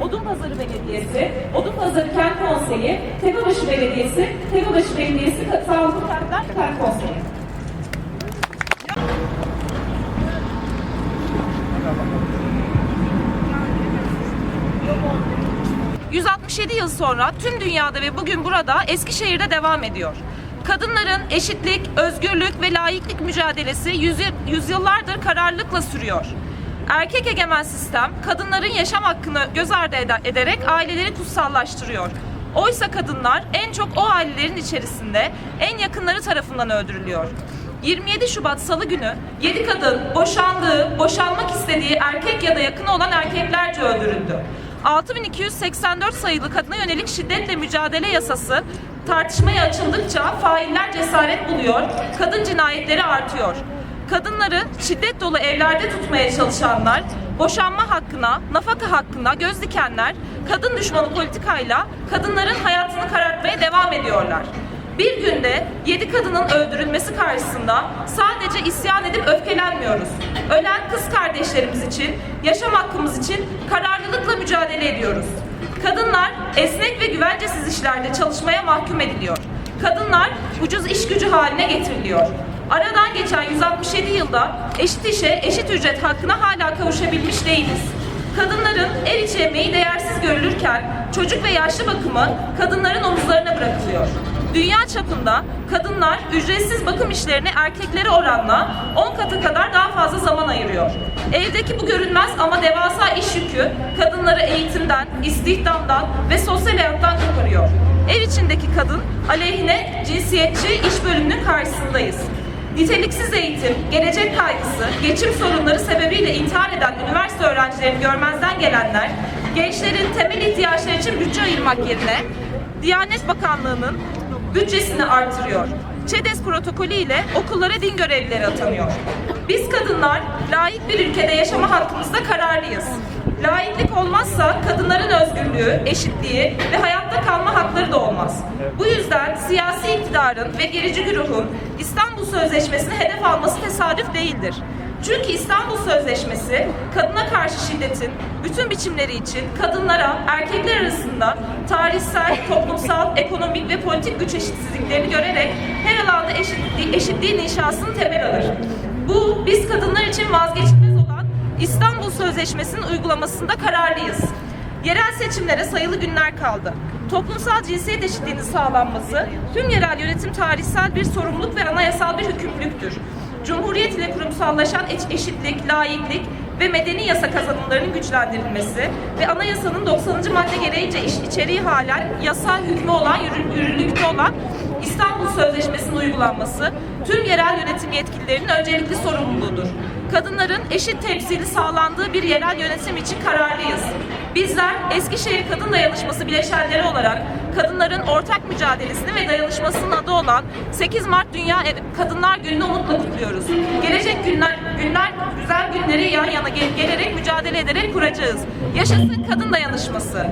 Odunpazarı Belediyesi, Odunpazarı Kent Konseyi, Tepebaşı Belediyesi, Tepebaşı Belediyesi Sağlıklı Kent Konseyi. ...167 yıl sonra tüm dünyada ve bugün burada Eskişehir'de devam ediyor. Kadınların eşitlik, özgürlük ve layıklık mücadelesi yüzy- yüzyıllardır kararlılıkla sürüyor. Erkek egemen sistem kadınların yaşam hakkını göz ardı ede- ederek aileleri kutsallaştırıyor. Oysa kadınlar en çok o ailelerin içerisinde en yakınları tarafından öldürülüyor. 27 Şubat Salı günü 7 kadın boşandığı, boşanmak istediği erkek ya da yakını olan erkeklerce öldürüldü. 6284 sayılı kadına yönelik şiddetle mücadele yasası tartışmaya açıldıkça failler cesaret buluyor, kadın cinayetleri artıyor. Kadınları şiddet dolu evlerde tutmaya çalışanlar, boşanma hakkına, nafaka hakkına göz dikenler, kadın düşmanı politikayla kadınların hayatını karartmaya devam ediyorlar. Bir günde yedi kadının öldürülmesi karşısında sadece isyan edip öfkelenmiyoruz. Ölen kız kardeşlerimiz için, yaşam hakkımız için kararlılıkla mücadele ediyoruz. Kadınlar esnek ve güvencesiz işlerde çalışmaya mahkum ediliyor. Kadınlar ucuz iş gücü haline getiriliyor. Aradan geçen 167 yılda eşit işe, eşit ücret hakkına hala kavuşabilmiş değiliz. Kadınların el içi emeği değersiz görülürken çocuk ve yaşlı bakımı kadınların omuzlarına bırakılıyor. Dünya çapında kadınlar ücretsiz bakım işlerine erkeklere oranla 10 katı kadar daha fazla zaman ayırıyor. Evdeki bu görünmez ama devasa iş yükü kadınları eğitimden, istihdamdan ve sosyal hayattan koparıyor. Ev içindeki kadın aleyhine cinsiyetçi iş bölümünün karşısındayız. Niteliksiz eğitim, gelecek kaygısı, geçim sorunları sebebiyle intihar eden üniversite öğrencilerini görmezden gelenler, gençlerin temel ihtiyaçları için bütçe ayırmak yerine Diyanet Bakanlığı'nın bütçesini artırıyor. ÇEDES protokolü ile okullara din görevlileri atanıyor. Biz kadınlar layık bir ülkede yaşama hakkımızda kararlıyız. Layıklık olmazsa kadınların özgürlüğü, eşitliği ve hayatta kalma hakları da olmaz. Bu yüzden siyasi iktidarın ve gerici güruhun İstanbul Sözleşmesi'ni hedef alması tesadüf değildir. Çünkü İstanbul Sözleşmesi kadına karşı şiddetin bütün biçimleri için kadınlara erkekler arasında tarihsel, toplumsal, ekonomik ve politik güç eşitsizliklerini görerek her alanda eşitliği, eşitliğin inşasını temel alır. Bu biz kadınlar için vazgeçilmez İstanbul Sözleşmesi'nin uygulamasında kararlıyız. Yerel seçimlere sayılı günler kaldı. Toplumsal cinsiyet eşitliğinin sağlanması tüm yerel yönetim tarihsel bir sorumluluk ve anayasal bir hükümlülüktür. Cumhuriyet ile kurumsallaşan eş- eşitlik, laiklik ve medeni yasa kazanımlarının güçlendirilmesi ve anayasanın 90. madde gereğince iş- içeriği halen yasa hükmü olan, yürü- yürürlükte olan İstanbul Sözleşmesi'nin uygulanması tüm yerel yönetim yetkililerinin öncelikli sorumluluğudur. Kadınların eşit temsili sağlandığı bir yerel yönetim için kararlıyız. Bizler Eskişehir Kadın Dayanışması bileşenleri olarak kadınların ortak mücadelesini ve dayanışmasının adı olan 8 Mart Dünya Kadınlar Günü'nü umutla kutluyoruz. Gelecek günler, günler güzel günleri yan yana gel- gelerek mücadele ederek kuracağız. Yaşasın kadın dayanışması.